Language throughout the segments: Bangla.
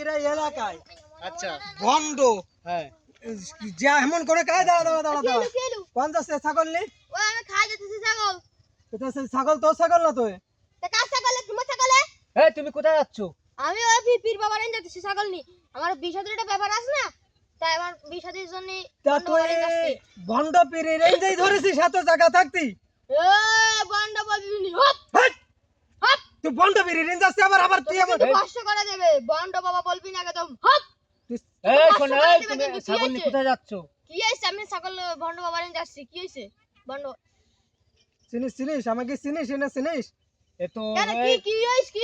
এলাকায়। আচ্ছা। ভণ্ড হ্যাঁ। যা এমন করে কায় দাঁড়া দাঁড়া দাঁড়া দাঁড়া। কেলু কেলু কোন যাচ্ছে ছাগল নি। ও আমি খাই যেতেছি ছাগল। এটা ছাগল তোর ছাগল না তো কার ছাগলে? তোমার ছাগলে এই তুমি কোথায় যাচ্ছ? আমি ওই পি- পীর বাবার এনে যেতেছি ছাগল নি। আমার বিশ হাজার ব্যাপার আছে না তাই আমার বিশ হাজারের জন্য তা তুই ভণ্ড পীরের রেঞ্জেই ধরেছিস এত জায়গা থাকতি। হেৎ! তুই রেঞ্জ আবার আবার তুই কষ্ট করে দেবে বন্ড বাবা বলবি না একদম। এই শোনো এই তুমি ছাগল নিয়ে কোথায় যাচ্ছ? কি হয়েছে? আমি ছাগল বন্ড এনে যাচ্ছি কি হয়েছে? বন্ড চিনিস চিনিস? আমাকে চিনিস চিনিস? এ তো কি কি হয়েছে? কি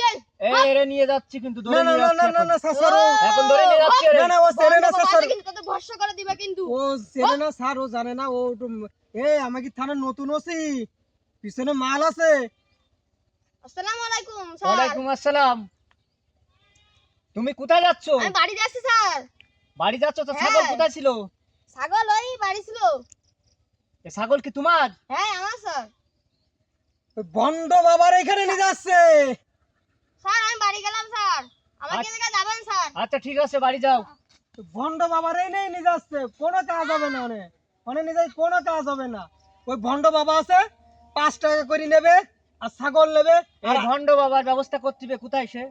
এই এরে নিয়ে যাচ্ছি কিন্তু ধরে না না না না না সাসারো এখন ধরে নিয়ে যাচ্ছি না না ও না সাসারো কিন্তু। কত ভরসা করে দিবে কিন্তু। ও না স্যার ও জানে না ও এ আমাকে থানার নতুন ওসি। পিছনে মাল আছে। আসসালামু আলাইকুম স্যার। ওয়ালাইকুম আসসালাম। তুমি কোথায় যাচ্ছ? আমি বাড়ি যাচ্ছি স্যার। বাড়ি যাচ্ছ তো? হ্যাঁ। ছাগল কোথায় ছিল? ছাগল ওই বাড়ি ছিল। এ ছাগল কি তোমার? হ্যাঁ আমার স্যার। বাবার এখানে নিয়ে যাচ্ছে। স্যার আমি বাড়ি গেলাম স্যার। আমাকে আচ্ছা। যাবেন স্যার। আচ্ছা ঠিক আছে বাড়ি যাও। ভণ্ড বাবার এই নেই নিয়ে যাচ্ছে। কোনো কাজ হবে না অনেক অনেক নিয়ে যাই কোনো কাজ হবে না। ওই ভণ্ড বাবা আছে পাঁচ টাকা করে নেবে। আর ছাগল নেবে? আর ভণ্ড বাবার ব্যবস্থা করতে হবে। কোথায় সে?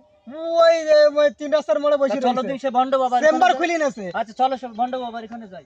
ওই তিন রাস্তার মোড়ে বসে তা চলো দিন সে ভণ্ড বাবার চেম্বার খুলি না আচ্ছা চলো সব ভণ্ড বাবার এখানে যাই।